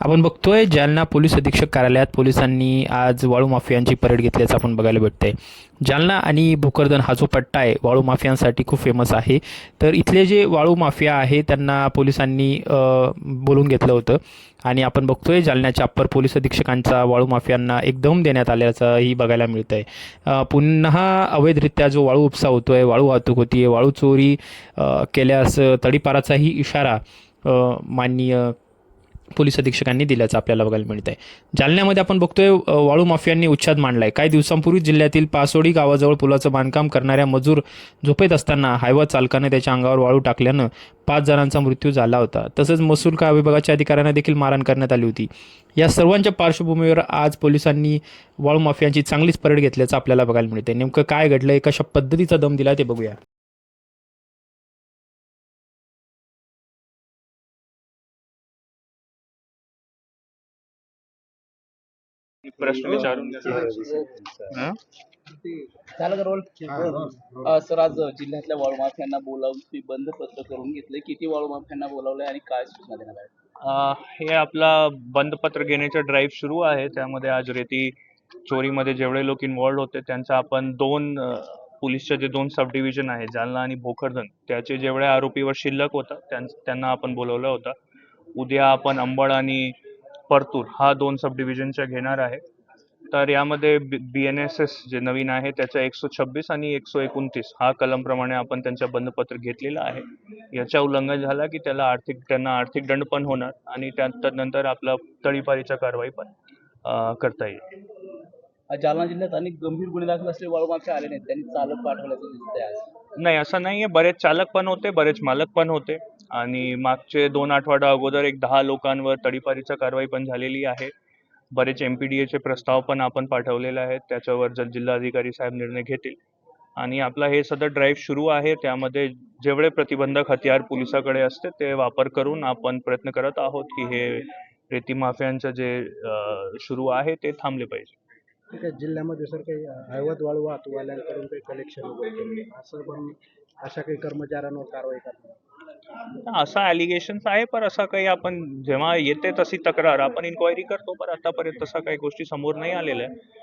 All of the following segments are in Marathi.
आपण बघतोय जालना पोलीस अधीक्षक कार्यालयात पोलिसांनी आज वाळू माफियांची परेड घेतल्याचं आपण बघायला भेटतंय. जालना आणि भोकरदन हा जो पट्टा आहे वाळू माफियांसाठी खूप फेमस आहे. तर इथले जे वाळू माफिया आहे त्यांना पोलिसांनी बोलून घेतलं होतं. आणि आपण बघतोय जालन्याच्या अप्पर पोलीस अधीक्षकांचा वाळू माफियांना एकदम देण्यात आल्याचंही बघायला मिळतं आहे पुन्हा अवैधरित्या जो वाळू उपसा होतो आहे वाळू वाहतूक होती आहे वाळू चोरी केल्यास तडीपाराचाही इशारा माननीय पोलीस अधीक्षकांनी दिल्याचं आपल्याला बघायला मिळतंय. आहे जालन्यामध्ये आपण बघतोय वाळू माफियांनी उच्छाद मांडलाय. काही दिवसांपूर्वी जिल्ह्यातील पासोडी गावाजवळ पुलाचं बांधकाम करणाऱ्या मजूर झोपेत असताना हायवा चालकानं त्याच्या अंगावर वाळू टाकल्यानं पाच जणांचा मृत्यू झाला होता. तसंच महसूल का विभागाच्या अधिकाऱ्यांना देखील मारहाण करण्यात आली होती. या सर्वांच्या पार्श्वभूमीवर आज पोलिसांनी वाळू माफियांची चांगलीच परेड घेतल्याचं आपल्याला बघायला मिळते नेमकं काय घडलंय कशा पद्धतीचा दम दिला ते बघूया. प्रश्न विचारून हं? झालं का रोल अ, सर आज जिल्ह्यातल्या वाळू माफियांना बोलावून तुम्ही बंद पत्र करून घेतले. किती वाळू माफियांना बोलावलंय आणि काय सूचना आल्या अं, हे आपला बंदपत्र घेण्याचं ड्राईव्ह सुरू आहे. त्यामध्ये आज रेती चोरीमध्ये जेवढे लोक इन्व्हॉल्ड होते त्यांचा आपण दोन अं, पोलीसचे जे दोन सब डिव्हिजन आहे जालना आणि भोकरदन त्याचे जेवढे आरोपीवर शिल्लक होता त्यां- त्यांना आपण बोलवलं होतं. उद्या आपण अंबड आणि परतूर हा दोन सब डिव्हिजनच्या घेणार आहे. तर यामध्ये बी एन एस एस जे नवीन आहे त्याच्या एकशे छब्बीस आणि एकशे एकोणतीस हा कलमप्रमाणे आपण त्यांच्या बंदपत्र घेतलेलं आहे. याच्या उल्लंघन झाला की त्याला आर्थिक त्यांना आर्थिक दंड पण होणार आणि त्यानंतर आपला तळीपारीच्या कारवाई पण करता येईल. जालना जिल्ह्यात अनेक गंभीर गुन्हे दाखल असलेले वाळू माफिया आले नाहीत त्यांनी चालक पाठवल्याचं दिसतंय आज. नाही असं नाहीये. बरेच चालक पण होते बरेच मालक पण होते. आणि मागचे दोन आठवडा अगोदर एक दहा लोकांवर तडीपारीचा कारवाई पण झालेली आहे. बरेच एम पी डी एचे प्रस्ताव पण आपण पाठवलेले आहेत. त्याच्यावर जर जिल्हाधिकारी साहेब निर्णय घेतील. आणि आपला हे सदर ड्राईव्ह सुरू आहे. त्यामध्ये जेवढे प्रतिबंधक हत्यार पोलिसाकडे असते ते वापर करून आपण प्रयत्न करत आहोत की हे रेती माफियांचं जे सुरू आहे ते थांबले पाहिजे. ठीक आहे. जिल्ह्यामध्ये सर काही हैवत वाळू वाहतूकवाल्यांकडून काही कलेक्शन वगैरे असं पण अशा काही कर्मचाऱ्यांवर कारवाई करणार. असा ॲलिगेशन्स आहे पण असा काही आपण जेव्हा येते तशी तक्रार. आपण इन्क्वायरी करतो पण आतापर्यंत तसा काही गोष्टी समोर नाही आलेल्या आहे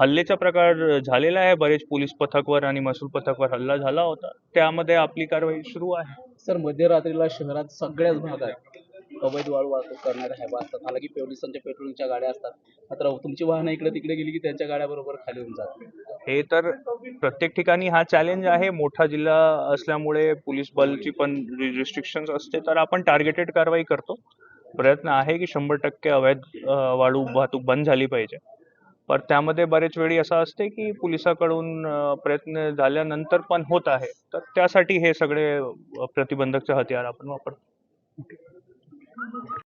हल्लेचा प्रकार झालेला आहे. बरेच पोलीस पथकवर आणि महसूल पथकवर हल्ला झाला होता. त्यामध्ये आपली कारवाई सुरू आहे. सर मध्यरात्रीला शहरात सगळ्याच भागात अवैध वाळू वाहतूक करणारे हैवा असतात हालांकी पोलिसांच्या पेट्रोलिंगच्या गाड्या असतात. मात्र तुमची वाहनं इकडे तिकडे गेली की त्यांच्या गाड्या बरोबर खाली होऊन जातात. हे तर प्रत्येक ठिकाणी हा चॅलेंज आहे. मोठा जिल्हा असल्यामुळे पोलीस बलची पण रिस्ट्रिक्शन असते तर आपण टार्गेटेड कारवाई करतो. प्रयत्न आहे की शंभर टक्के अवैध वाळू वाहतूक बंद झाली पाहिजे. पण त्यामध्ये बरेच वेळी असं असते की पोलिसाकडून प्रयत्न झाल्यानंतर पण होत आहे. तर त्यासाठी हे सगळे प्रतिबंधकचे हत्यार आपण वापरतो.